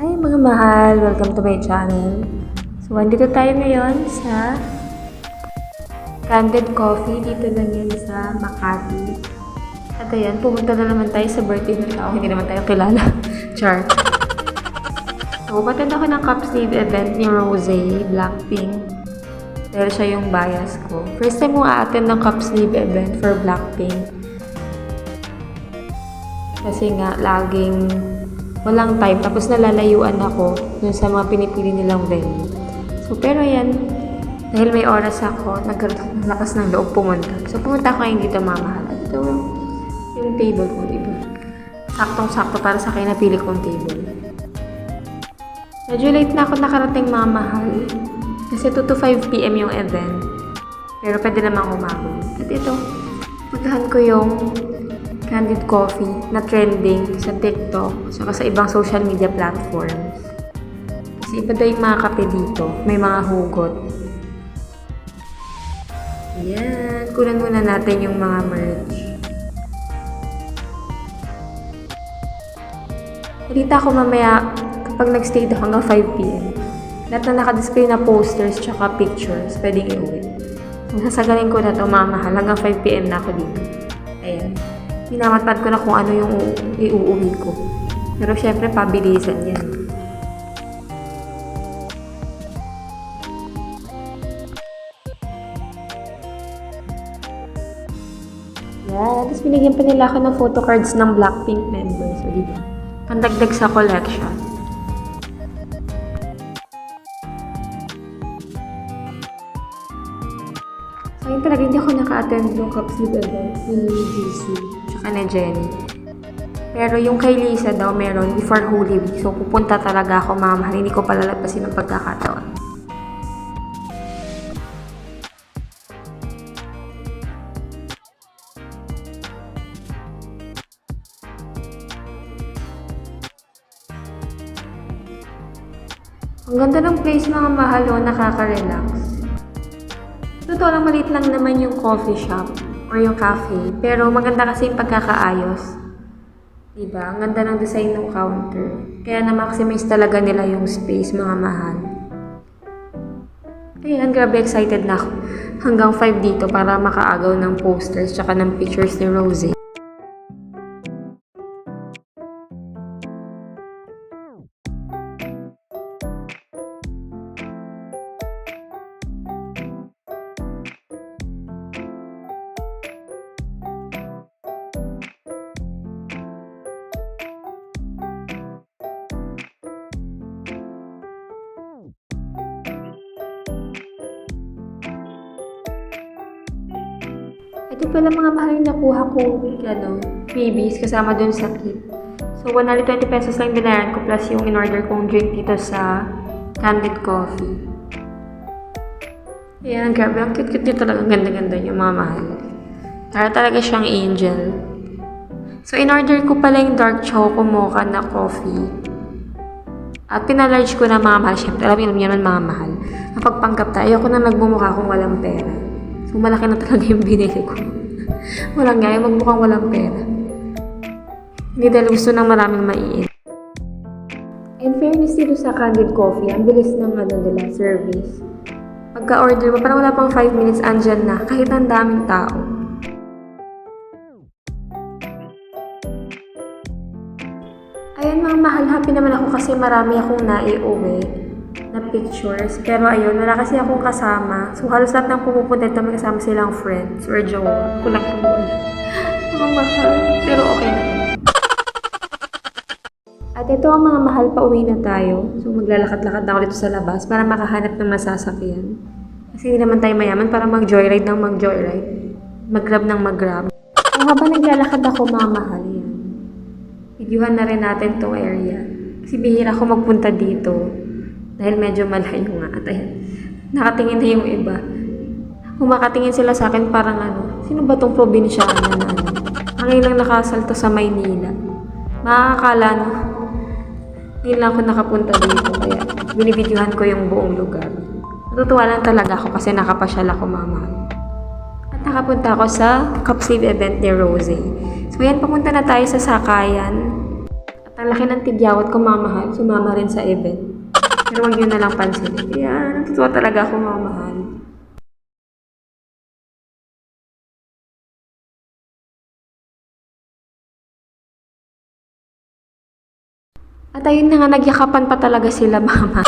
Hi mga mahal! Welcome to my channel. So, andito tayo ngayon sa Candid Coffee. Dito lang yan sa Makati. At ayan, pumunta na naman tayo sa birthday ng tao. Hindi naman tayo kilala. Char. So, patend ako ng cup sleeve event ni Rose, Blackpink. Dahil siya yung bias ko. First time ko a-attend ng cup sleeve event for Blackpink. Kasi nga, laging walang time. Tapos nalalayuan ako dun sa mga pinipili nilang venue. So, pero yan, dahil may oras ako, nagkaroon ng lakas ng loob pumunta. So, pumunta ako ngayon dito, mamahal. At ito, yung table ko, diba? Saktong-sakto para sa akin napili kong table. Medyo late na ako nakarating mamahal. Kasi 2 to 5 p.m. yung event. Pero pwede namang umabot. At ito, puntahan ko yung Candid Coffee na trending sa TikTok saka sa ibang social media platforms. Kasi iba daw yung mga kape dito. May mga hugot. Ayan. Kunan muna natin yung mga merch. Balita ko mamaya kapag nag-stay daw hanggang 5pm. Lahat na nakadisplay na posters tsaka pictures, pwedeng iuwi. Masasagalin ko na to mamahal hanggang 5pm na ako dito. Ayan. Minamatpad ko na kung ano yung iuuwi ko. Pero syempre, pabilisan yan. Yeah, tapos binigyan pa nila ako ng photo cards ng Blackpink members. So, di ba? Pandagdag sa collection. Yun talaga, hindi ako naka-attend yung Cup Sleep event ni Jisoo, ni Jenny. Pero yung kay Lisa daw meron before Holy Week. So, pupunta talaga ako, mamahal. Hindi ko palalapasin ng pagkakataon. Ang ganda ng place mga mahal, oh, nakaka-relax. Totoo lang, maliit lang naman yung coffee shop or yung cafe. Pero maganda kasi yung pagkakaayos. Diba? Ang ganda ng design ng counter. Kaya na-maximize talaga nila yung space, mga mahal. Ayan, grabe excited na ako. Hanggang 5 dito para makaagaw ng posters tsaka ng pictures ni Rosie. Ito pala mga mahal yung nakuha ko, ano, freebies kasama dun sa kit. So, 120 pesos lang binayaran ko plus yung in-order kong drink dito sa Candid Coffee. Ayan, grabe. Ang cute-cute niya talaga. Ganda-ganda niya, mga mahal. Para talaga siyang angel. So, in-order ko pala yung dark choco mocha na coffee. At pinalarge ko na mga mahal. Siyempre, alam niyo naman mga mahal. Napagpanggap tayo. Ayoko na nagmumukha kung walang pera. So, malaki na talaga yung binili ko. walang gaya, magmukhang walang pera. Hindi dahil gusto ng maraming maiin. In fairness dito sa Candid Coffee, ang bilis ng ano nila, service. Pagka-order mo, parang wala pang 5 minutes, andyan na, kahit ang daming tao. Ayun mga mahal, happy naman ako kasi marami akong naiuwi na pictures. Pero ayun, wala kasi akong kasama. So halos lahat ng pumupunta ito, may kasama silang friends or jowa. Kulang yung wala. Mga mahal. Pero okay na. At ito ang mga mahal, pauwi na tayo. So maglalakad-lakad na ako dito sa labas para makahanap ng masasakyan. Kasi hindi naman tayo mayaman para mag-joyride ng mag-joyride. Mag-grab ng mag-grab. So habang naglalakad ako, mga mahal yan. Videohan na rin natin tong area. Kasi bihira ako magpunta dito. Dahil medyo malayo nga. At ayan, nakatingin na yung iba. Kumakatingin sila sa akin parang ano, sino ba tong probinsyano na ano? Ang ilang nakasalto sa Maynila. Makakakala no, hindi lang ako nakapunta dito. Kaya binibidyohan ko yung buong lugar. Natutuwa lang talaga ako kasi nakapasyal ako mama. At nakapunta ako sa cup sleeve event ni Rosie. So yan, papunta na tayo sa Sakayan. At Ang laki ng tigyawat ko, mamahal. Sumama rin sa event. Huwag nyo na lang pansinin. Kaya, natutuwa talaga ako, mamahal. At ayun na nga, nagyakapan pa talaga sila, mama.